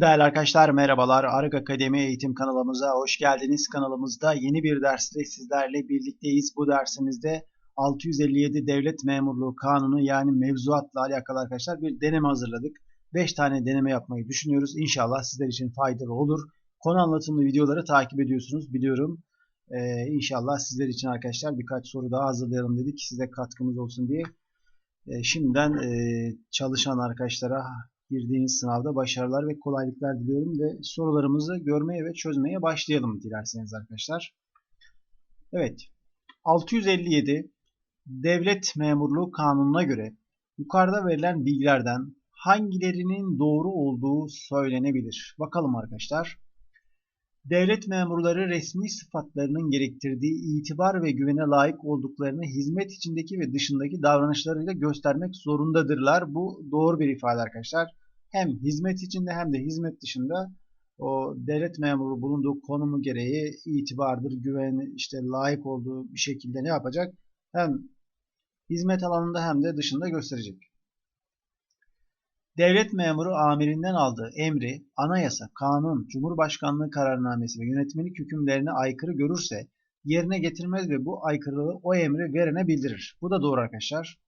Değerli arkadaşlar merhabalar. Arık Akademi eğitim kanalımıza hoş geldiniz. Kanalımızda yeni bir dersle sizlerle birlikteyiz. Bu dersimizde 657 Devlet Memurluğu Kanunu yani mevzuatla alakalı arkadaşlar bir deneme hazırladık. 5 tane deneme yapmayı düşünüyoruz. İnşallah sizler için faydalı olur. Konu anlatımlı videoları takip ediyorsunuz biliyorum. Ee, inşallah sizler için arkadaşlar birkaç soru daha hazırlayalım dedik. Size katkımız olsun diye. Ee, şimdiden e, çalışan arkadaşlara girdiğiniz sınavda başarılar ve kolaylıklar diliyorum ve sorularımızı görmeye ve çözmeye başlayalım dilerseniz arkadaşlar. Evet. 657 Devlet Memurluğu Kanunu'na göre yukarıda verilen bilgilerden hangilerinin doğru olduğu söylenebilir? Bakalım arkadaşlar. Devlet memurları resmi sıfatlarının gerektirdiği itibar ve güvene layık olduklarını hizmet içindeki ve dışındaki davranışlarıyla göstermek zorundadırlar. Bu doğru bir ifade arkadaşlar hem hizmet içinde hem de hizmet dışında o devlet memuru bulunduğu konumu gereği itibardır, güven, işte layık olduğu bir şekilde ne yapacak? Hem hizmet alanında hem de dışında gösterecek. Devlet memuru amirinden aldığı emri, anayasa, kanun, cumhurbaşkanlığı kararnamesi ve yönetmelik hükümlerine aykırı görürse yerine getirmez ve bu aykırılığı o emri verene bildirir. Bu da doğru arkadaşlar.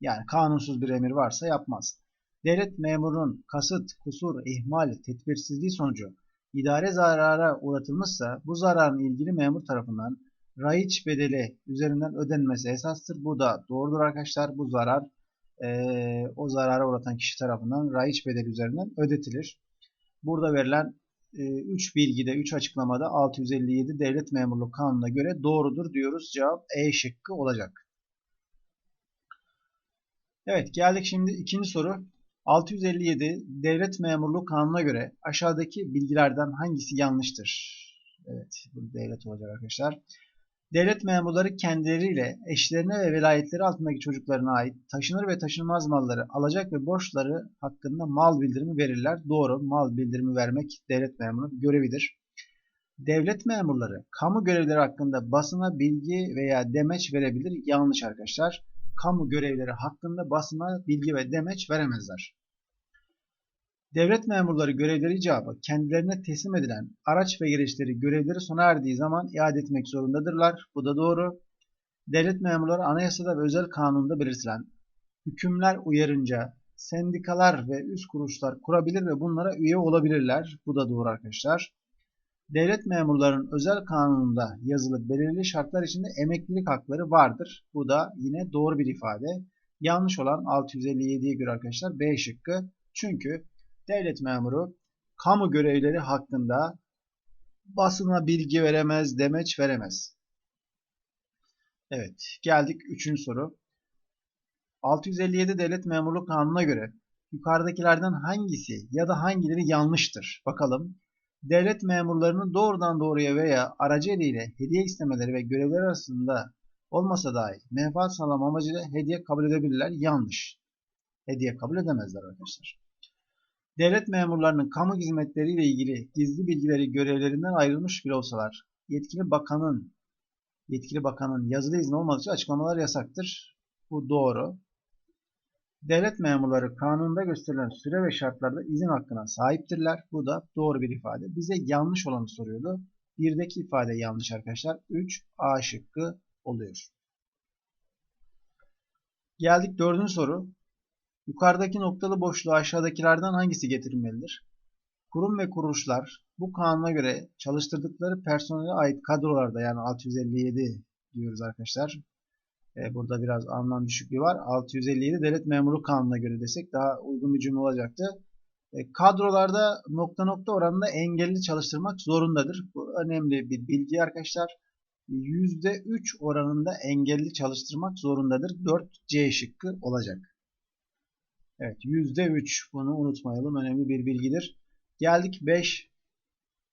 Yani kanunsuz bir emir varsa yapmaz. Devlet memurunun kasıt, kusur, ihmal, tedbirsizliği sonucu idare zarara uğratılmışsa bu zararın ilgili memur tarafından raiç bedeli üzerinden ödenmesi esastır. Bu da doğrudur arkadaşlar. Bu zarar e, o zarara uğratan kişi tarafından raiç bedeli üzerinden ödetilir. Burada verilen 3 e, bilgide, 3 açıklamada 657 Devlet Memurluğu Kanunu'na göre doğrudur diyoruz. Cevap E şıkkı olacak. Evet geldik şimdi ikinci soru. 657 Devlet Memurluğu Kanunu'na göre aşağıdaki bilgilerden hangisi yanlıştır? Evet, bu devlet olacak arkadaşlar. Devlet memurları kendileriyle eşlerine ve velayetleri altındaki çocuklarına ait taşınır ve taşınmaz malları alacak ve borçları hakkında mal bildirimi verirler. Doğru, mal bildirimi vermek devlet memurunun görevidir. Devlet memurları kamu görevleri hakkında basına bilgi veya demeç verebilir. Yanlış arkadaşlar kamu görevleri hakkında basına bilgi ve demeç veremezler. Devlet memurları görevleri icabı kendilerine teslim edilen araç ve gereçleri görevleri sona erdiği zaman iade etmek zorundadırlar. Bu da doğru. Devlet memurları anayasada ve özel kanunda belirtilen hükümler uyarınca sendikalar ve üst kuruluşlar kurabilir ve bunlara üye olabilirler. Bu da doğru arkadaşlar. Devlet memurlarının özel kanununda yazılı belirli şartlar içinde emeklilik hakları vardır. Bu da yine doğru bir ifade. Yanlış olan 657'ye göre arkadaşlar B şıkkı. Çünkü devlet memuru kamu görevleri hakkında basına bilgi veremez, demeç veremez. Evet, geldik 3. soru. 657 Devlet Memurluk Kanunu'na göre yukarıdakilerden hangisi ya da hangileri yanlıştır? Bakalım devlet memurlarının doğrudan doğruya veya aracı eliyle hediye istemeleri ve görevler arasında olmasa dahi menfaat sağlama amacıyla hediye kabul edebilirler. Yanlış. Hediye kabul edemezler arkadaşlar. Devlet memurlarının kamu hizmetleriyle ilgili gizli bilgileri görevlerinden ayrılmış bile olsalar yetkili bakanın yetkili bakanın yazılı izni olmadıkça açıklamalar yasaktır. Bu doğru. Devlet memurları kanunda gösterilen süre ve şartlarda izin hakkına sahiptirler. Bu da doğru bir ifade. Bize yanlış olanı soruyordu. Birdeki ifade yanlış arkadaşlar. 3 A şıkkı oluyor. Geldik dördüncü soru. Yukarıdaki noktalı boşluğu aşağıdakilerden hangisi getirilmelidir? Kurum ve kuruluşlar bu kanuna göre çalıştırdıkları personele ait kadrolarda yani 657 diyoruz arkadaşlar. E, burada biraz anlam düşüklüğü var. 657 Devlet Memuru Kanunu'na göre desek daha uygun bir cümle olacaktı. E, kadrolarda nokta nokta oranında engelli çalıştırmak zorundadır. Bu önemli bir bilgi arkadaşlar. %3 oranında engelli çalıştırmak zorundadır. 4C şıkkı olacak. Evet %3 bunu unutmayalım. Önemli bir bilgidir. Geldik 5.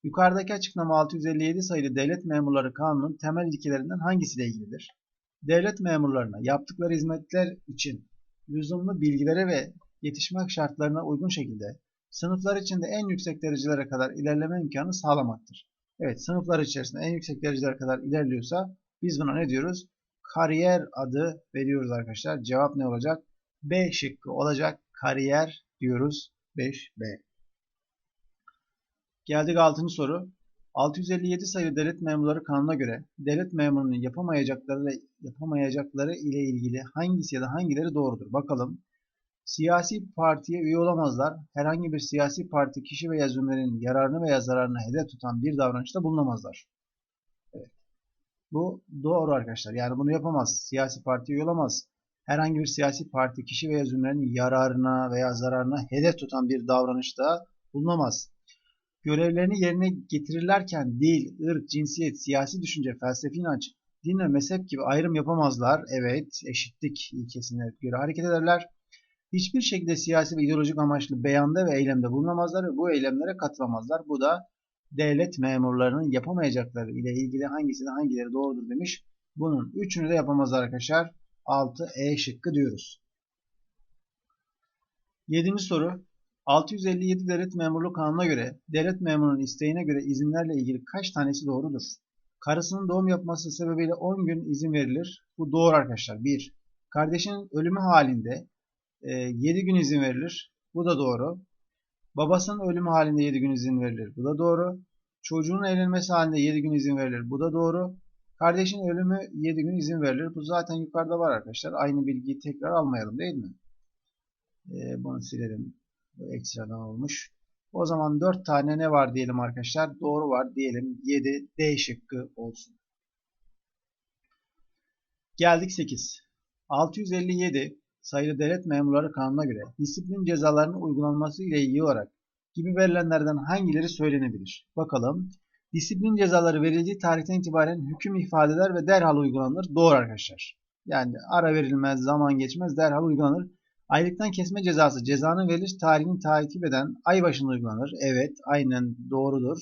Yukarıdaki açıklama 657 sayılı Devlet Memurları Kanunu'nun temel ilkelerinden hangisiyle ilgilidir? Devlet memurlarına yaptıkları hizmetler için lüzumlu bilgilere ve yetişmek şartlarına uygun şekilde sınıflar içinde en yüksek derecelere kadar ilerleme imkanı sağlamaktır. Evet sınıflar içerisinde en yüksek derecelere kadar ilerliyorsa biz buna ne diyoruz? Kariyer adı veriyoruz arkadaşlar. Cevap ne olacak? B şıkkı olacak. Kariyer diyoruz. 5B. Geldik 6. soru. 657 sayılı devlet memurları kanuna göre devlet memurunun yapamayacakları yapamayacakları ile ilgili hangisi ya da hangileri doğrudur? Bakalım. Siyasi partiye üye olamazlar. Herhangi bir siyasi parti kişi veya zümrenin yararını veya zararını hedef tutan bir davranışta bulunamazlar. Evet. Bu doğru arkadaşlar. Yani bunu yapamaz. Siyasi partiye üye olamaz. Herhangi bir siyasi parti kişi veya zümrenin yararına veya zararına hedef tutan bir davranışta bulunamaz görevlerini yerine getirirlerken dil, ırk, cinsiyet, siyasi düşünce, felsefi inanç, din ve mezhep gibi ayrım yapamazlar. Evet, eşitlik ilkesine göre hareket ederler. Hiçbir şekilde siyasi ve ideolojik amaçlı beyanda ve eylemde bulunamazlar ve bu eylemlere katılamazlar. Bu da devlet memurlarının yapamayacakları ile ilgili hangisinin hangileri doğrudur demiş. Bunun üçünü de yapamazlar arkadaşlar. 6 E şıkkı diyoruz. Yedinci soru. 657 Devlet Memurluğu Kanunu'na göre devlet memurunun isteğine göre izinlerle ilgili kaç tanesi doğrudur? Karısının doğum yapması sebebiyle 10 gün izin verilir. Bu doğru arkadaşlar. 1. Kardeşinin ölümü halinde e, 7 gün izin verilir. Bu da doğru. Babasının ölümü halinde 7 gün izin verilir. Bu da doğru. Çocuğun evlenmesi halinde 7 gün izin verilir. Bu da doğru. Kardeşin ölümü 7 gün izin verilir. Bu zaten yukarıda var arkadaşlar. Aynı bilgiyi tekrar almayalım değil mi? E, bunu silelim. Bu ekstradan olmuş. O zaman 4 tane ne var diyelim arkadaşlar? Doğru var diyelim. 7 D şıkkı olsun. Geldik 8. 657 sayılı devlet memurları kanuna göre disiplin cezalarının uygulanması ile ilgili olarak gibi verilenlerden hangileri söylenebilir? Bakalım. Disiplin cezaları verildiği tarihten itibaren hüküm ifadeler ve derhal uygulanır. Doğru arkadaşlar. Yani ara verilmez, zaman geçmez, derhal uygulanır. Aylıktan kesme cezası cezanın veriliş tarihini takip eden ay başında uygulanır. Evet, aynen doğrudur.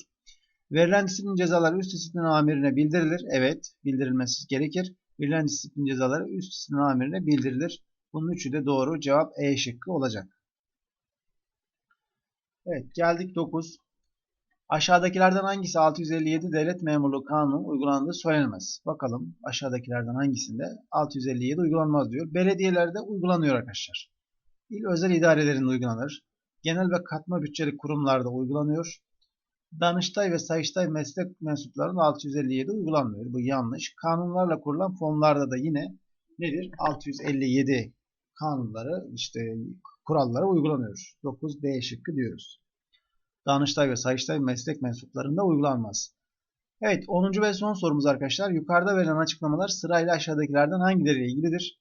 Verilen disiplin cezaları üst disiplin amirine bildirilir. Evet, bildirilmesi gerekir. Verilen disiplin cezaları üst disiplin amirine bildirilir. Bunun üçü de doğru. Cevap E şıkkı olacak. Evet, geldik 9. Aşağıdakilerden hangisi 657 Devlet Memurluğu Kanunu uygulandığı söylenemez. Bakalım aşağıdakilerden hangisinde 657 uygulanmaz diyor. Belediyelerde uygulanıyor arkadaşlar. İl özel idarelerinde uygulanır. Genel ve katma bütçeli kurumlarda uygulanıyor. Danıştay ve Sayıştay meslek mensuplarının 657 uygulanmıyor. Bu yanlış. Kanunlarla kurulan fonlarda da yine nedir? 657 kanunları işte kurallara uygulanıyor. 9 D şıkkı diyoruz. Danıştay ve Sayıştay meslek mensuplarında uygulanmaz. Evet 10. ve son sorumuz arkadaşlar. Yukarıda verilen açıklamalar sırayla aşağıdakilerden hangileriyle ilgilidir?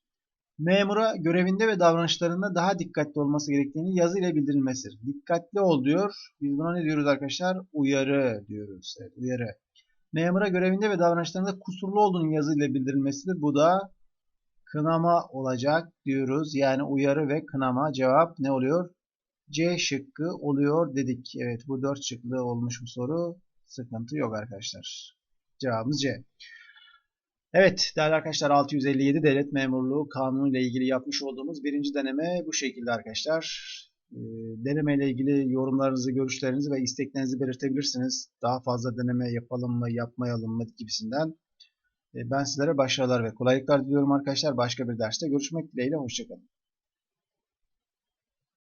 Memura görevinde ve davranışlarında daha dikkatli olması gerektiğini yazı ile bildirilmesidir. Dikkatli ol diyor. Biz buna ne diyoruz arkadaşlar? Uyarı diyoruz. Evet, uyarı. Memura görevinde ve davranışlarında kusurlu olduğunun yazı ile bildirilmesidir. Bu da kınama olacak diyoruz. Yani uyarı ve kınama cevap ne oluyor? C şıkkı oluyor dedik. Evet bu 4 şıklı olmuş bu soru. Sıkıntı yok arkadaşlar. Cevabımız C. Evet değerli arkadaşlar 657 Devlet Memurluğu Kanunu ile ilgili yapmış olduğumuz birinci deneme bu şekilde arkadaşlar. Ee, deneme ile ilgili yorumlarınızı, görüşlerinizi ve isteklerinizi belirtebilirsiniz. Daha fazla deneme yapalım mı, yapmayalım mı gibisinden. Ee, ben sizlere başarılar ve kolaylıklar diliyorum arkadaşlar. Başka bir derste görüşmek dileğiyle. Hoşçakalın.